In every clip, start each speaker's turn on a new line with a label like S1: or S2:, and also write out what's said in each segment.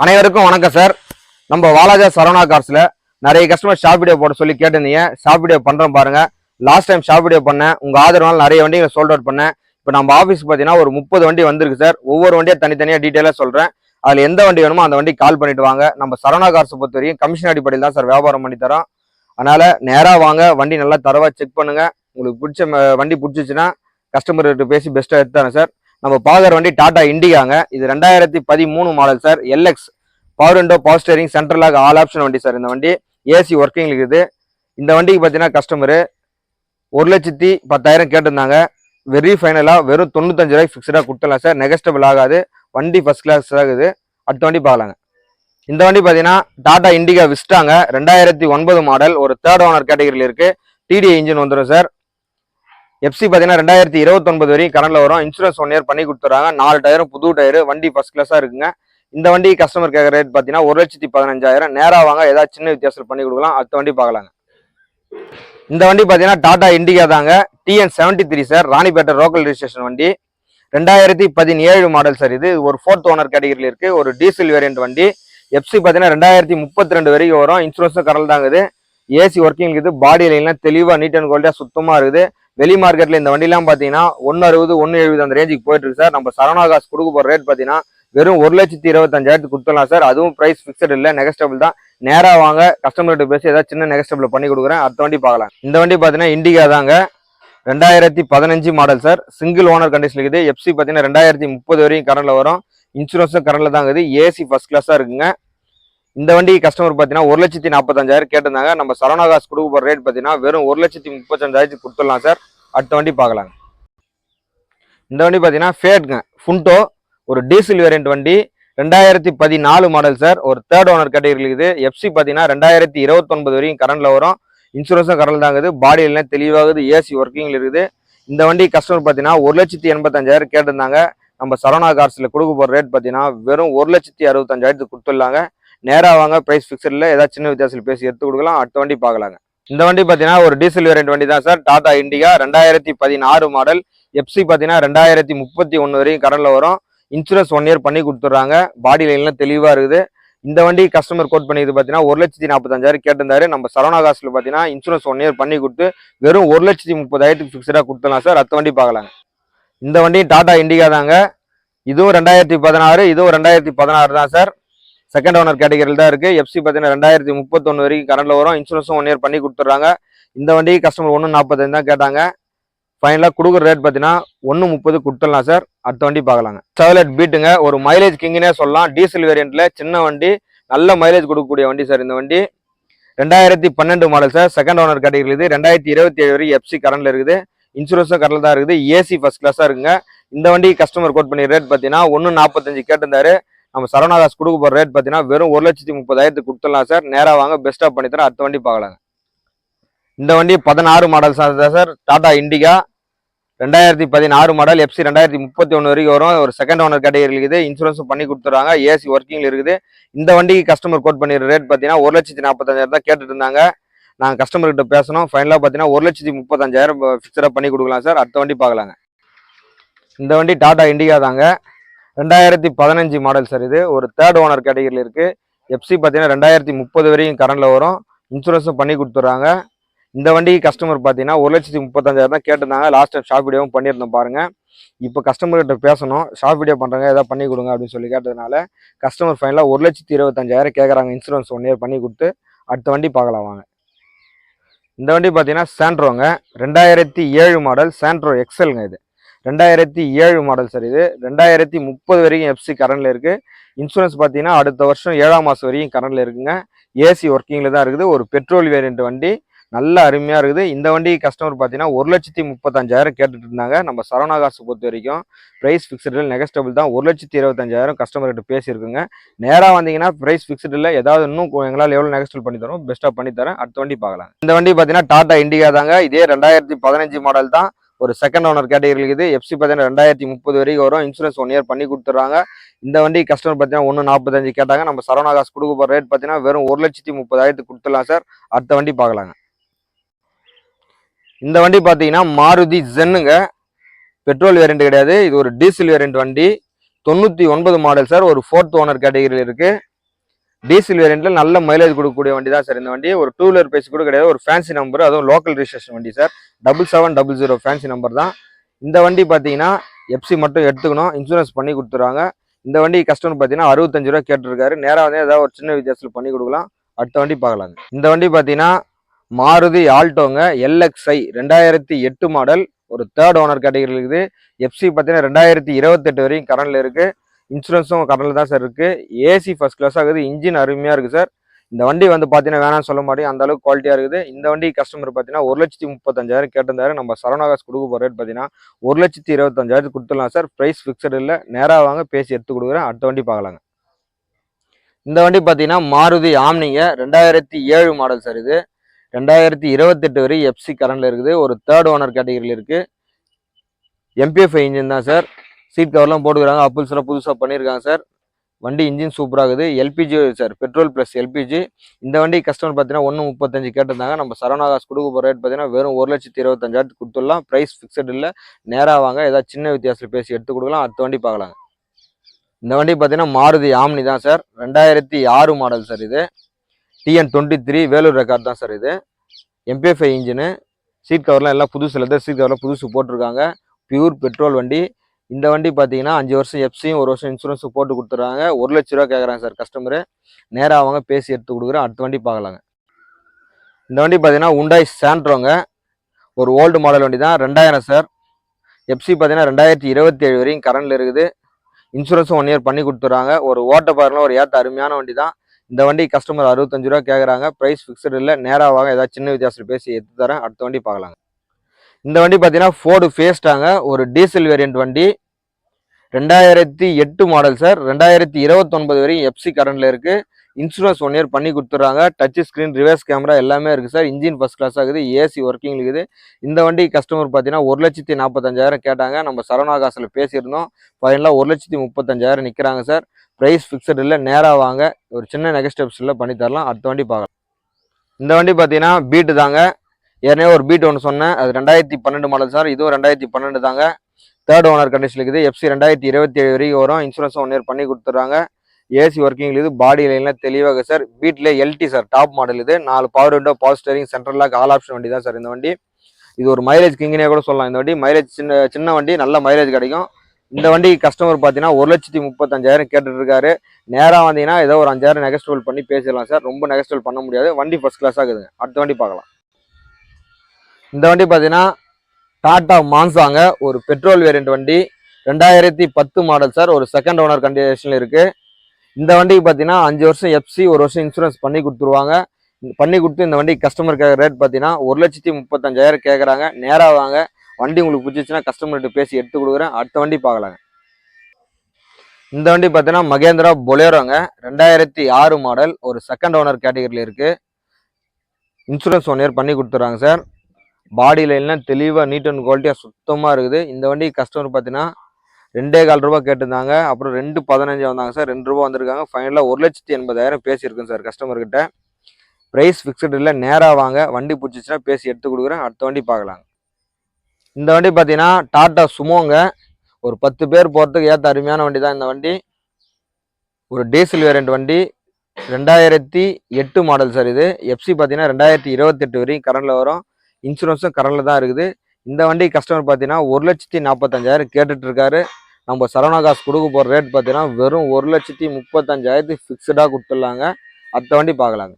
S1: அனைவருக்கும் வணக்கம் சார் நம்ம வாலாஜா சரவணா கார்ஸில் நிறைய கஸ்டமர் ஷாப் வீடியோ போட சொல்லி கேட்டிருந்தீங்க. ஷாப் வீடியோ பண்ணுறோம் பாருங்கள் லாஸ்ட் டைம் ஷாப் வீடியோ பண்ணேன். உங்கள் ஆதரவால் நிறைய வண்டிகளை சோல்ட் அவுட் பண்ணேன். இப்போ நம்ம ஆஃபீஸ் பார்த்தீங்கன்னா ஒரு முப்பது வண்டி வந்திருக்கு சார் ஒவ்வொரு வண்டியாக தனித்தனியாக டீட்டெயிலாக சொல்கிறேன் அதில் எந்த வண்டி வேணுமோ அந்த வண்டி கால் பண்ணிட்டு வாங்க. நம்ம சரவணா கார்ஸை பொறுத்த வரைக்கும் கமிஷன் அடிப்படையில் தான் சார் வியாபாரம் பண்ணி தரோம். அதனால் நேராக வாங்க. வண்டி நல்லா தரவா செக் பண்ணுங்கள் உங்களுக்கு பிடிச்ச ம- வண்டி பிடிச்சிச்சின்னா கஸ்டமர்கிட்ட பேசி பெஸ்ட்டாக எடுத்து தரேன் சார் நம்ம பார்க்குற வண்டி டாடா இண்டிகாங்க. இது ரெண்டாயிரத்தி பதிமூணு model sir LX power window power steering central all option வண்டி சார் இந்த வண்டி ஏசி ஒர்க்கிங் இருக்குது. இந்த வண்டிக்கு பார்த்தீங்கன்னா கஸ்டமரு ஒரு லட்சத்தி பத்தாயிரம் கேட்டிருந்தாங்க. வெரி ஃபைனலாக வெறும் தொண்ணூத்தஞ்சு ரூபாய்க்கு ஃபிக்ஸ்டாக கொடுத்துடலாம் சார் நெகஸ்டபிள் ஆகாது. வண்டி ஃபஸ்ட் கிளாஸ் ஆகுது அடுத்த வண்டி பார்க்கலாங்க. இந்த வண்டி பார்த்தீங்கன்னா டாடா இண்டிகா விஸ்டாங்க. ரெண்டாயிரத்தி ஒன்பது மாடல் ஒரு தேர்ட் ஓனர் கேட்டகரியில் இருக்குது டிடி இன்ஜின் வந்துடும் சார் எஃப்சி பார்த்தீங்கன்னா ரெண்டாயிரத்தி இருபத்தொன்பது வரையும் கரண்ட்ல வரும். இன்சூரன்ஸ் ஒன் இயர் பண்ணி கொடுத்துறாங்க நாலு டயரும் புது டயரு வண்டி ஃபர்ஸ்ட் கிளாஸாக இருக்குங்க. இந்த வண்டி கஸ்டமர் கேட்குற ரேட் பார்த்தீங்கன்னா ஒரு லட்சத்தி பதினஞ்சாயிரம். நேராக வாங்க ஏதாவது சின்ன வித்தியாசத்தில் பண்ணி கொடுக்கலாம். அடுத்த வண்டி பார்க்கலாங்க. இந்த வண்டி பார்த்தீங்கன்னா டாடா இண்டிகா தாங்க. TN seventy three sir Ranipet local registration வண்டி. ரெண்டாயிரத்தி பதினேழு மாடல் சார் இது. ஒரு ஃபோர்த் ஓனர் கேட்டகரியில் இருக்கு. ஒரு டீசல் வேரியன்ட் வண்டி. எஃப்சி பார்த்தீங்கன்னா ரெண்டாயிரத்தி முப்பத்தி ரெண்டு வரைக்கும் வரும். இன்சூரன்ஸும் கரல் தாங்குது ஏசி ஒர்க்கிங் இருக்குது பாடி லைன்லாம் தெளிவாக நீட் அண்ட் குவாலிட்டியாக சுத்தமாக இருக்குது. வெளி மார்க்கெட்டில் இந்த வண்டிலாம் பார்த்தீங்கன்னா ஒன்று அறுபது ஒன்று எழுபது அந்த ரேஞ்சுக்கு போயிட்டு இருக்கு சார் நம்ம சரவணா காசு கொடுக்க போகிற ரேட் பார்த்தீங்கன்னா வெறும் ஒரு லட்சத்தி இருபத்தஞ்சாயிரத்துக்கு கொடுத்துடலாம் சார் அதுவும் ப்ரைஸ் ஃபிக்ஸட் இல்லை நெகஸ்டபிள் தான். நேராக வாங்க கஸ்டமர்கிட்ட பேசி ஏதாவது சின்ன நெகஸ்டபிள் பண்ணி கொடுக்குறேன். அடுத்த வண்டி பார்க்கலாம். இந்த வண்டி பார்த்தீங்கன்னா இண்டிகா தாங்க. ரெண்டாயிரத்தி பதினஞ்சு model sir single owner condition இருக்குது. எஃப்சி பார்த்தீங்கன்னா ரெண்டாயிரத்தி முப்பது வரையும் கரண்ட்ல வரும். இன்சூரன்ஸும் கரண்ட்ல தான் இருக்குது. ஏசி ஃபர்ஸ்ட் கிளாஸாக இருக்குங்க. இந்த வண்டி கஸ்டமர் பார்த்தீங்கன்னா ஒரு லட்சத்தி நாற்பத்தஞ்சாயிரம் கேட்டிருந்தாங்க. நம்ம சரவணா காசு கொடுக்க போகிற ரேட் பார்த்தீங்கன்னா வெறும் ஒரு லட்சத்தி முப்பத்தஞ்சாயிரத்துக்கு கொடுத்துடலாம் சார். அடுத்த வண்டி பார்க்கலாங்க. இந்த வண்டி பார்த்தீங்கன்னா ஃபேட்ங்க ஃபுண்டோ ஒரு டீசல் வேரியன்ட் வண்டி. ரெண்டாயிரத்தி பதினாலு மாடல் சார் ஒரு தேர்ட் ஓனர் கேட்டகரி இருக்குது. எஃப்சி பார்த்தீங்கன்னா ரெண்டாயிரத்தி இருபத்தொன்பது வரையும் கரண்டில் வரும். இன்சூரன்ஸும் கரண்ட் தாங்குது. பாடி எல்லாம் தெளிவாகுது. ஏசி ஒர்க்கிங்கில் இருக்குது. இந்த வண்டி கஸ்டமர் பார்த்தீங்கன்னா ஒரு லட்சத்தி எண்பத்தஞ்சாயிரம் கேட்டிருந்தாங்க. நம்ம சரவணா கார்ஸில் கொடுக்க போகிற ரேட் பார்த்தீங்கன்னா வெறும் ஒரு லட்சத்தி அறுபத்தஞ்சாயிரத்துக்கு கொடுத்துடலாங்க. நேராக வாங்க ப்ரைஸ் ஃபிக்ஸடில் ஏதாவது சின்ன வித்தியாசத்தில் பேசி எடுத்து கொடுக்கலாம் அடுத்த வண்டி பார்க்கலாங்க. இந்த வண்டி பார்த்தீங்கன்னா ஒரு டீசல் வேரியன்ட் வண்டி தான் சார் டாடா இண்டிகா ரெண்டாயிரத்தி பதினாறு மாடல் எப்சி பார்த்தீங்கன்னா ரெண்டாயிரத்தி முப்பத்தி ஒன்று வரையும் கடலில் வரும். இன்சூரன்ஸ் ஒன் இயர் பண்ணி கொடுத்துட்றாங்க. பாடி லைன்லாம் தெளிவாக இருக்குது. இந்த வண்டி கஸ்டமர் கோட் பண்ணிது பார்த்தீங்கன்னா ஒரு லட்சத்தி நாற்பத்தஞ்சாயிரம் கேட்டிருந்தாரு. நம்ம சரவணா காசில் பார்த்தீங்கன்னா இன்சூரன்ஸ் ஒன் இயர் பண்ணி கொடுத்து வெறும் ஒரு லட்சத்தி முப்பதாயிரத்துக்கு ஃபிக்ஸடாக கொடுத்துடலாம் சார் அடுத்த வண்டி பார்க்கலாங்க. இந்த வண்டி டாடா இண்டிகா தாங்க. இதுவும் ரெண்டாயிரத்தி பதினாறு இதுவும் ரெண்டாயிரத்தி பதினாறு தான் சார் செகண்ட் ஓனர் கேட்டகரியில் தான் இருக்குது எஃப்சி பார்த்தீங்கன்னா ரெண்டாயிரத்தி முப்பத்தொன்று வரைக்கும் கரண்டில் வரும். இன்சூரன்ஸும் ஒன் இயர் பண்ணி கொடுத்துட்றாங்க. இந்த வண்டிக்கு கஸ்டமர் ஒன்று நாற்பத்தஞ்சு தான் கேட்டாங்க. ஃபைனலாக கொடுக்குற ரேட் பார்த்தீங்கன்னா ஒன்று முப்பது கொடுத்துடலாம் சார் அடுத்த வண்டி பார்க்கலாங்க. செவலட் பீட்டுங்க ஒரு மைலேஜ் கிங்குனே சொல்லலாம். டீசல் வேரியண்ட்டில் சின்ன வண்டி நல்ல மைலேஜ் கொடுக்கக்கூடிய வண்டி சார் இந்த வண்டி. ரெண்டாயிரத்தி பன்னெண்டு model sir second owner category இது. ரெண்டாயிரத்தி இருபத்தி ஏழு வரைக்கும் எஃப்சி கரண்டில் இருக்குது. இன்சூரன்ஸும் கரண்டில் தான் இருக்குது. ஏசி ஃபஸ்ட் கிளாஸாக இருக்குங்க. இந்த வண்டி கஸ்டமர் கோட் பண்ணி ரேட் பார்த்தீங்கன்னா ஒன்று நாற்பத்தஞ்சு கேட்டிருந்தாரு. நம்ம சரவணாதாஸ் கொடுக்க போகிற ரேட் பார்த்தீங்கன்னா வெறும் ஒரு லட்சத்தி முப்பதாயிரத்துக்கு கொடுத்துடலாம் சார். நேராக வாங்க பெஸ்ட்டாக பண்ணி தரேன். அடுத்த வண்டி பார்க்கலாங்க. இந்த வண்டி பதினாறு model sir sir Tata Indica ரெண்டாயிரத்தி பதினாறு மாடல் எஃப்சி ரெண்டாயிரத்தி முப்பத்தி ஒன்று வரைக்கும் வரும். ஒரு செகண்ட் ஓனர் கேட்டகரி இருக்குது. இன்சூரன்ஸும் பண்ணி கொடுத்துறாங்க ஏசி ஒர்க்கிங்ல இருக்குது. இந்த வண்டிக்கு கஸ்டமர் கோட் பண்ணிடுற ரேட் பார்த்தீங்கன்னா ஒரு லட்சத்தி நாற்பத்தஞ்சாயிரம் தான் கேட்டுட்டு இருந்தாங்க நாங்கள் கஸ்டமர்கிட்ட பேசணும். ஃபைனலாக பார்த்தீங்கன்னா ஒரு லட்சத்தி முப்பத்தஞ்சாயிரம் ஃபிக்ஸடாக பண்ணி கொடுக்கலாம் சார் அடுத்த வண்டி பார்க்கலாங்க. இந்த வண்டி டாடா இண்டிகா தாங்க. ரெண்டாயிரத்தி பதினஞ்சு மாடல் சார் இது. ஒரு தேர்ட் ஓனர் கேட்டகரியில் இருக்குது எஃப்சி பார்த்தீங்கன்னா ரெண்டாயிரத்தி முப்பது வரையும் கரண்டில் வரும். இன்சூரன்ஸும் பண்ணி கொடுத்துட்றாங்க. இந்த வண்டி கஸ்டமர் பார்த்தீங்கன்னா ஒரு லட்சத்தி முப்பத்தஞ்சாயிரம் தான் கேட்டிருந்தாங்க. லாஸ்ட் டைம் ஷாப் வீடியோவும் பண்ணியிருந்தோம் பாருங்கள் இப்போ கஸ்டமர்கிட்ட பேசணும். ஷாப் வீடியோ பண்ணுறாங்க ஏதாவது பண்ணி கொடுங்க அப்படின்னு சொல்லி கேட்டதுனால கஸ்டமர் ஃபைனலாக ஒரு லட்சத்தி இருபத்தஞ்சாயிரம் கேட்குறாங்க இன்சூரன்ஸ் ஒன் இயர் பண்ணி கொடுத்து அடுத்த வண்டி பார்க்கலாம் வாங்க. இந்த வண்டி பார்த்தீங்கன்னா சாண்ட்ரோங்க ரெண்டாயிரத்தி ஏழு மாடல் சாண்ட்ரோ எக்ஸலுங்க இது. ரெண்டாயிரத்தி ஏழு மாடல் சார் இது. ரெண்டாயிரத்தி முப்பது வரைக்கும் எஃப்சி கரண்டில் இருக்குது இன்சூரன்ஸ் பார்த்தீங்கன்னா அடுத்த வருஷம் ஏழாம் மாதம் வரைக்கும் கரண்டில் இருக்குங்க. ஏசி ஒர்க்கிங்கில் தான் இருக்குது. ஒரு பெட்ரோல் வேரியண்ட் வண்டி. நல்ல அருமையாக இருக்குது. இந்த வண்டி கஸ்டமர் பார்த்தீங்கன்னா ஒரு லட்சத்தி முப்பத்தஞ்சாயிரம் கேட்டுட்டு இருந்தாங்க. நம்ம சரவணா காசு பொறுத்த வரைக்கும் ப்ரைஸ் ஃபிக்ஸ்டில் நெகஸ்டபிள் தான். ஒரு லட்சத்தி இருபத்தஞ்சாயிரம் கஸ்டமர்கிட்ட பேசியிருக்குங்க. நேராக வந்தீங்கன்னா ப்ரைஸ் ஃபிக்ஸ்டில் ஏதாவது இன்னும் எங்களால் எவ்வளோ நெகஸ்டபிள் பண்ணி தரோம் பெஸ்ட்டாக பண்ணி தரேன். அடுத்த வண்டி பார்க்கலாம். இந்த வண்டி பார்த்தீங்கன்னா டாடா இண்டிகா தாங்க. இதே ரெண்டாயிரத்தி பதினஞ்சு மாடல் தான். ஒரு செகண்ட் ஓனர் கேட்டகரி இருக்குது. எஃப்சி பார்த்தீங்கன்னா ரெண்டாயிரத்தி முப்பது வரைக்கும் வரும். இன்சூரன்ஸ் ஒன் இயர் பண்ணி கொடுத்துட்றாங்க. இந்த வண்டி கஸ்டமர் பார்த்தீங்கன்னா ஒன்று நாற்பத்தஞ்சு கேட்டாங்க. நம்ம சரவணா காசு கொடுக்க போகிற ரேட் பார்த்தீங்கன்னா வெறும் ஒரு லட்சத்தி முப்பதாயிரத்துக்கு கொடுத்துடலாம் சார். அடுத்த வண்டி பார்க்கலாங்க. இந்த வண்டி பார்த்தீங்கன்னா மாருதி ஜென்னுங்க பெட்ரோல் வேரியண்ட் கிடையாது. இது ஒரு டீசல் வேரியண்ட் வண்டி. தொண்ணூற்றி ஒன்பது மாடல் சார். ஒரு ஃபோர்த் ஓனர் கேட்டகரியில் இருக்குது டீசல் வேரியண்ட்டில் நல்ல மைலேஜ் கொடுக்கக்கூடிய வண்டி தான் சார் இந்த வண்டி ஒரு டூ வீலர் பேசி கூட கிடையாது. ஒரு ஃபேன்சி நம்பர் அதுவும் லோக்கல் ரிஜிஸ்ட்ரேஷன் வண்டி sir double seven double zero fancy number தான். இந்த வண்டி பார்த்தீங்கன்னா எஃப்சி மட்டும் எடுத்துக்கணும். இன்சூரன்ஸ் பண்ணி கொடுத்துருவாங்க. இந்த வண்டி கஸ்டமர் பார்த்தீங்கன்னா அறுபத்தஞ்சு ரூபா கேட்டிருக்காரு. நேராக வந்து ஏதாவது ஒரு சின்ன வித்தியாசத்தில் பண்ணி கொடுக்கலாம். அடுத்த வண்டி பார்க்கலாங்க. இந்த வண்டி பார்த்தீங்கன்னா மாருதி ஆல்டோங்க எல்எக்ஸ்ஐ ரெண்டாயிரத்தி எட்டு மாடல் ஒரு தேர்ட் ஓனர் கேட்டகரியில் இருக்குது. எஃப்சி பார்த்தீங்கன்னா ரெண்டாயிரத்தி இருபத்தெட்டு வரையும் கரண்டில் இருக்குது இன்சூரன்ஸும் கரண்டில் தான் சார் இருக்குது ஏசி ஃபஸ்ட் கிளாஸ் ஆகுது இன்ஜின் அருமையாக இருக்குது சார் இந்த வண்டி வந்து பார்த்தீங்கன்னா வேணாம்னு சொல்ல மாட்டேன். அந்த அளவுக்கு குவாலிட்டியாக இருக்குது. இந்த வண்டி கஸ்டமர் பார்த்தீங்கன்னா ஒரு லட்சத்தி முப்பத்தஞ்சாயிரம் கேட்டிருந்தாரு. நம்ம சரவணாகாஸ் கொடுக்க போகிற ரேட் பார்த்தீங்கன்னா ஒரு லட்சத்தி இருபத்தஞ்சாயிரத்து கொடுத்துடலாம் சார் ப்ரைஸ் ஃபிக்ஸட் இல்லை. நேராக வாங்க பேசி எடுத்து கொடுக்குறேன். அடுத்த வண்டி பார்க்கலாங்க. இந்த வண்டி பார்த்தீங்கன்னா மாருதி ஆம்னிங்க. ரெண்டாயிரத்தி ஏழு மாடல் சார் இது. ரெண்டாயிரத்தி இருபத்தெட்டு வரை எஃப்சி கரண்டில் இருக்குது. ஒரு தேர்ட் ஓனர் கேட்டகரியில் இருக்குது எம்பிஎஃப் இன்ஜின் தான் சார் சீட் கவர்லாம் போட்டுக்கிறாங்க. அப்புல்ஸ்லாம் புதுசாக பண்ணியிருக்காங்க சார் வண்டி இன்ஜின் சூப்பராக இருக்குது LPG sir petrol plus LPG இந்த வண்டி கஸ்டமர் பார்த்தீங்கன்னா ஒன்று முப்பத்தஞ்சு கேட்டிருந்தாங்க. நம்ம சரவணாகாஸ் கொடுக்க போகிற ரேட் பார்த்தீங்கன்னா வெறும் ஒரு லட்சத்தி இருபத்தஞ்சாயிரத்துக்கு கொடுத்துடலாம். ப்ரைஸ் ஃபிக்ஸட் இல்லை. நேராக வாங்க. ஏதாவது சின்ன வித்தியாசத்தில் பேசி எடுத்து கொடுக்கலாம். அடுத்த வண்டி பார்க்கலாங்க இந்த வண்டி பார்த்தீங்கன்னா மாருதி ஆம்னி தான் சார் ரெண்டாயிரத்தி ஆறு மாடல் சார் இது. T N twenty three Vellore record தான் சார் இது. M P F I engine seat கவர்லாம் எல்லாம் புதுசு லெதர் சீட் கவர்லாம் புதுசு போட்டிருக்காங்க. பியூர் பெட்ரோல் வண்டி. இந்த வண்டி பார்த்தீங்கன்னா அஞ்சு வருஷம் எஃப்சியும் ஒரு வருஷம் இன்சூரன்ஸும் போட்டு கொடுத்துட்றாங்க. ஒரு லட்ச ரூபா கேட்குறாங்க சார் கஸ்டமரு நேராக அவங்க பேசி எடுத்து கொடுக்குறேன். அடுத்த வண்டி பார்க்கலாங்க. இந்த வண்டி பார்த்தீங்கன்னா உண்டாய் சாண்ட்ரோங்க ஒரு ஓல்டு மாடல் வண்டி தான் ரெண்டாயிரம் சார் எஃப்சி பார்த்தீங்கன்னா ரெண்டாயிரத்தி இருபத்தி ஏழு வரையும் கரண்டில் இருக்குது. இன்சூரன்ஸும் ஒன் இயர் பண்ணி கொடுத்துட்றாங்க. ஒரு ஓட்ட பாருல ஒரு ஏற்ற அருமையான வண்டி தான் இந்த வண்டி கஸ்டமர் அறுபத்தஞ்சு ரூபா கேட்குறாங்க ப்ரைஸ் ஃபிக்ஸ்டு இல்லை. நேராக வாங்க ஏதாவது சின்ன வித்தியாசத்தில் பேசி எடுத்து தரேன். அடுத்த வண்டி பார்க்கலாங்க. இந்த வண்டி பார்த்தீங்கன்னா ஃபோர்டு ஃபேஸ்டாங்க ஒரு டீசல் வேரியன்ட் வண்டி. ரெண்டாயிரத்தி எட்டு மாடல் சார் ரெண்டாயிரத்தி இருபத்தொன்பது வரையும் எஃப்சி கரண்டில் இருக்குது இன்சூரன்ஸ் ஒன் இயர் பண்ணி கொடுத்துட்றாங்க. டச் ஸ்க்ரீன் ரிவர்ஸ் கேமரா எல்லாமே இருக்குது சார் இன்ஜின் ஃபஸ்ட் கிளாஸ் ஆகுது. ஏசி ஒர்க்கிங் இருக்குது. இந்த வண்டி கஸ்டமர் பார்த்தீங்கன்னா ஒரு லட்சத்தி நாற்பத்தஞ்சாயிரம் கேட்டாங்க. நம்ம சரவணாகாசில் பேசியிருந்தோம். ஃபைனலாக ஒரு லட்சத்தி முப்பத்தஞ்சாயிரம் நிற்கிறாங்க சார் ப்ரைஸ் ஃபிக்ஸட் இல்லை நேராக வாங்க. ஒரு சின்ன நெகஸ்டெப்ஸில் ஸ்டெப்ஸில் அடுத்த வண்டி பார்க்கலாம். இந்த வண்டி பார்த்தீங்கன்னா பீட்டு தாங்க. ஏற்கனவே ஒரு பீட் ஒன்று சொன்னேன். அது ரெண்டாயிரத்தி பன்னெண்டு மாடல் சார் இதுவும் ரெண்டாயிரத்தி பன்னெண்டு தாங்க. தேர்ட் ஓனர் கண்டிஷன் இருக்குது. எஃப்சி ரெண்டாயிரத்தி இருபத்தி ஏழு வரைக்கும் வரும். இன்சூரன்ஸ் ஒன் இயர் பண்ணி கொடுத்துட்றாங்க. ஏசி ஒர்க்கிங் இது பாடி லைன்லாம் தெளிவாக சார் வீட்டில் எல்டி சார் டாப் மாடல் இது. நாலு power window power steering central lock all option வண்டி தான் சார் இந்த வண்டி. இது ஒரு மைலேஜ் கிங்கினே கூட சொல்லலாம். இந்த வண்டி மைலேஜ் சின்ன சின்ன வண்டி. நல்ல மைலேஜ் கிடைக்கும். இந்த வண்டி கஸ்டமர் பார்த்தீங்கன்னா ஒரு லட்சத்தி முப்பத்தஞ்சாயிரம் கேட்டுட்ருக்காரு. நேராக வந்தீங்கன்னா ஏதோ ஒரு அஞ்சாயிரம் நெகஸ்டபிள் பண்ணி பேசிடலாம் சார் ரொம்ப நெகஸ்டபிள் பண்ண முடியாது. வண்டி ஃபர்ஸ்ட் கிளாஸாக இருக்குதுங்க. அடுத்த வண்டி பார்க்கலாம். இந்த வண்டி பார்த்தீங்கன்னா டாடா மான்சாங்க ஒரு பெட்ரோல் வேரியன்ட் வண்டி. ரெண்டாயிரத்தி பத்து மாடல் சார் ஒரு செகண்ட் ஓனர் கண்டிஷனில் இருக்குது இந்த வண்டிக்கு பார்த்தீங்கன்னா அஞ்சு வருஷம் எஃப்சி ஒரு வருஷம் இன்சூரன்ஸ் பண்ணி கொடுத்துருவாங்க. பண்ணி கொடுத்து இந்த வண்டி கஸ்டமர் கேட்குற ரேட் பார்த்தீங்கன்னா ஒரு லட்சத்தி முப்பத்தஞ்சாயிரம் கேட்குறாங்க நேராக வாங்க. வண்டி உங்களுக்கு பிடிச்சிச்சுன்னா கஸ்டமர்கிட்ட பேசி எடுத்து கொடுக்குறேன். அடுத்த வண்டி பார்க்கலாங்க. இந்த வண்டி பார்த்தீங்கன்னா மகேந்திரா பொலேரோங்க ரெண்டாயிரத்தி ஆறு மாடல் ஒரு செகண்ட் ஓனர் கேட்டகரியில் இருக்குது இன்சூரன்ஸ் ஒன் இயர் பண்ணி கொடுத்துட்றாங்க சார் பாடி லைன்லாம் தெளிவாக நீட் அண்ட் குவாலிட்டியாக சுத்தமாக இருக்குது. இந்த வண்டி கஸ்டமர் பார்த்தீங்கன்னா ரெண்டே கால் ரூபா கேட்டிருந்தாங்க. அப்புறம் ரெண்டு பதினஞ்சு வந்தாங்க சார். ரெண்டு ரூபா வந்திருக்காங்க. ஃபைனலாக ஒரு லட்சத்தி எண்பதாயிரம் பேசியிருக்கேன் சார் கஸ்டமர்கிட்ட ப்ரைஸ் ஃபிக்ஸ்டு இல்லை நேராக வாங்க. வண்டி பிடிச்சிச்சுன்னா பேசி எடுத்து கொடுக்குறேன். அடுத்த வண்டி பார்க்கலாங்க. இந்த வண்டி பார்த்தீங்கன்னா டாட்டா சுமோங்க. ஒரு பத்து பேர் போகிறதுக்கு ஏற்ற அருமையான வண்டி தான் இந்த வண்டி. ஒரு டீசல் வேரியண்ட் வண்டி. ரெண்டாயிரத்தி எட்டு மாடல் சார் இது. எஃப்சி பார்த்தீங்கன்னா ரெண்டாயிரத்தி இருபத்தெட்டு வரையும் கரண்டில் வரும். இன்சூரன்ஸும் கரண்டில் தான் இருக்குது. இந்த வண்டி கஸ்டமர் பார்த்தீங்கன்னா ஒரு லட்சத்தி நாற்பத்தஞ்சாயிரம் கேட்டுட்டு இருக்காரு நம்ம சரவணா காசு கொடுக்க போகிற ரேட் பார்த்தீங்கன்னா வெறும் ஒரு லட்சத்தி முப்பத்தஞ்சாயிரத்து ஃபிக்ஸ்டாக கொடுத்துட்லாங்க. அடுத்த வண்டி பார்க்கலாங்க.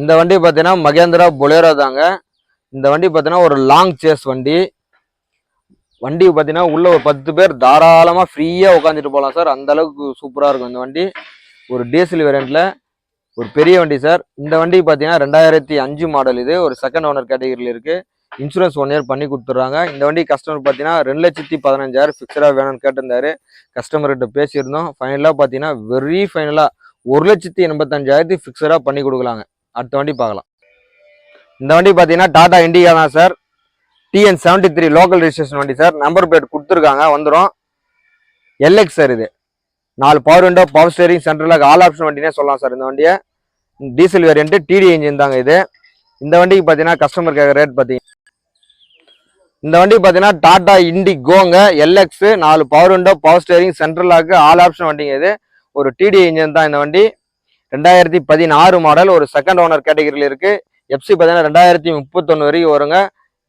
S1: இந்த வண்டி பார்த்தீங்கன்னா மகேந்திரா பொலேரோ தாங்க. இந்த வண்டி பார்த்தீங்கன்னா ஒரு லாங் சேஸ் வண்டி. வண்டி பார்த்தீங்கன்னா உள்ள ஒரு பத்து பேர் தாராளமாக ஃப்ரீயாக உட்காந்துட்டு போகலாம் சார் அந்தளவுக்கு சூப்பராக இருக்கும் இந்த வண்டி. ஒரு டீசல் வேரியண்ட்டில் ஒரு பெரிய வண்டி சார் இந்த வண்டி பார்த்தீங்கன்னா ரெண்டாயிரத்தி அஞ்சு மாடல் இது. ஒரு செகண்ட் ஓனர் கேட்டகரியில் இருக்குது இன்சூரன்ஸ் ஒன் இயர் பண்ணி கொடுத்துட்றாங்க. இந்த வண்டி கஸ்டமர் பார்த்தீங்கன்னா ரெண்டு லட்சத்தி பதினஞ்சாயிரம் ஃபிக்ஸடாக வேணும்னு கேட்டிருந்தாரு. கஸ்டமர்கிட்ட பேசியிருந்தோம். ஃபைனலாக பார்த்தீங்கன்னா வெரி ஃபைனலாக ஒரு லட்சத்தி எண்பத்தஞ்சாயிரத்தி ஃபிக்ஸடாக பண்ணி கொடுக்கலாங்க. அடுத்த வண்டி பார்க்கலாம். இந்த வண்டி பார்த்தீங்கன்னா டாடா இண்டிகா தான் sir TN seventy three local registration வண்டி சார் நம்பர் பிளேட் கொடுத்துருக்காங்க. வந்துடும் எல்எக்ஸ் சார் இது. நாலு பவர் விண்டோ பவர் ஸ்டேரிங் சென்ட்ரலாக ஆல் ஆப்ஷன் வண்டினே சொல்லலாம் சார் இந்த வண்டியை டீசல் வேரியண்ட்டு டிடி இன்ஜின் தாங்க இது. இந்த வண்டிக்கு பார்த்தீங்கன்னா கஸ்டமர் கேட்குற ரேட் பார்த்தீங்கன்னா இந்த வண்டி பார்த்தீங்கன்னா டாடா இண்டி கோங்க எல்எக்ஸ் நாலு power window power steering central all option வண்டிங்க இது. ஒரு டிடி இன்ஜின் தான் இந்த வண்டி. ரெண்டாயிரத்தி பதினாறு மாடல் ஒரு செகண்ட் ஓனர் கேட்டகரியில் இருக்குது எஃப்சி பார்த்தீங்கன்னா ரெண்டாயிரத்தி முப்பத்தொன்று வரைக்கும் வருங்க.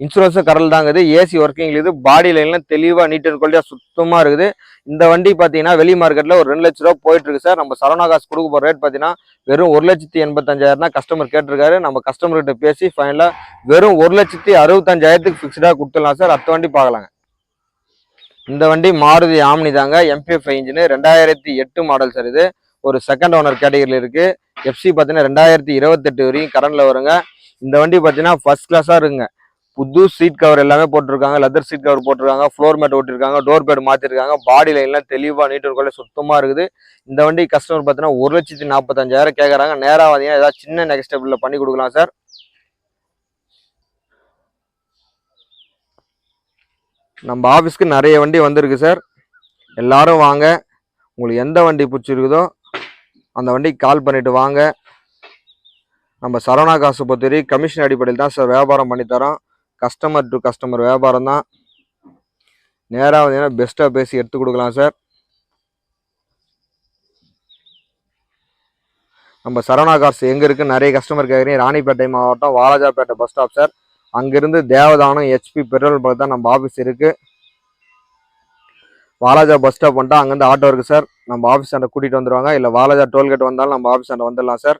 S1: இன்சூரன்ஸும் கரல் தாங்குது ஏசி ஒர்க்கிங் இது. பாடி லைன்லாம் தெளிவாக நீட் அண்ட் குவாலிட்டியாக சுத்தமாக இருக்குது. இந்த வண்டி பார்த்தீங்கன்னா வெளி மார்க்கெட்டில் ஒரு ரெண்டு லட்ச ரூபா போயிட்டு இருக்கு சார். நம்ம சரவணா காசு கொடுக்க போகிற ரேட் பார்த்தீங்கன்னா வெறும் ஒரு லட்சத்தி எண்பத்தஞ்சாயிரம் தான் கஸ்டமர் கேட்டிருக்காரு. நம்ம கஸ்டமர்கிட்ட பேசி ஃபைனலாக வெறும் ஒரு லட்சத்தி அறுபத்தஞ்சாயிரத்துக்கு ஃபிக்ஸ்டாக கொடுத்துடலாம் சார். அடுத்த வண்டி பார்க்கலாங்க. இந்த வண்டி மாருதி ஆம்னி தாங்க. எம்பிஎஃப் இன்ஜினு ரெண்டாயிரத்தி எட்டு மாடல் சார் இது. ஒரு செகண்ட் ஓனர் கேட்டகரியில் இருக்குது எஃப்சி பார்த்தீங்கன்னா ரெண்டாயிரத்தி இருபத்தெட்டு வரைக்கும் கரண்டில் வருங்க. இந்த வண்டி பார்த்தீங்கன்னா ஃபர்ஸ்ட் கிளாஸாக இருக்குங்க. புது சீட் கவர் எல்லாமே போட்டிருக்காங்க. லெதர் சீட் கவர் போட்டிருக்காங்க. ஃப்ளோர் மேட் ஓட்டிருக்காங்க டோர் பேட் மாற்றிருக்காங்க பாடி லைன்லாம் தெளிவாக நீட் கொள்ள சுத்தமாக இருக்குது. இந்த வண்டி கஸ்டமர் பார்த்தீங்கன்னா ஒரு லட்சத்தி நாற்பத்தஞ்சாயிரம் கேட்குறாங்க நேராக வந்தீங்கன்னா ஏதாவது சின்ன நெகஸ்டபிளில் பண்ணி கொடுக்கலாம் சார் நம்ம ஆஃபீஸ்க்கு நிறைய வண்டி வந்திருக்கு சார் எல்லாரும் வாங்க. உங்களுக்கு எந்த வண்டி பிடிச்சிருக்குதோ அந்த வண்டிக்கு கால் பண்ணிட்டு வாங்க. நம்ம சரவணா காசு பொறுத்தவரை கமிஷன் அடிப்படையில் தான் சார் வியாபாரம் பண்ணித்தரோம். கஸ்டமர் டு கஸ்டமர் வியாபாரம் தான் நேராக வந்தீங்கன்னா பெஸ்ட்டாக பேசி எடுத்து கொடுக்கலாம் சார் நம்ம சரவணா காசு எங்கே இருக்குன்னு நிறைய கஸ்டமர் கேட்குறீங்க ராணிப்பேட்டை மாவட்டம் வாலாஜாப்பேட்டை பஸ் ஸ்டாப் சார் அங்கேருந்து தேவதானம் ஹெச்பி பெட்ரோல் பங்க் தான் நம்ம ஆஃபீஸ் இருக்குது வாலாஜா பஸ் ஸ்டாப் வந்துட்டா அங்கேருந்து ஆட்டோ இருக்குது சார் நம்ம ஆஃபீஸ் அண்டை கூட்டிகிட்டு வந்துடுவாங்க இல்லை வாலாஜா டோல்கேட் வந்தாலும் நம்ம ஆஃபீஸ் அண்டை வந்துடலாம் சார்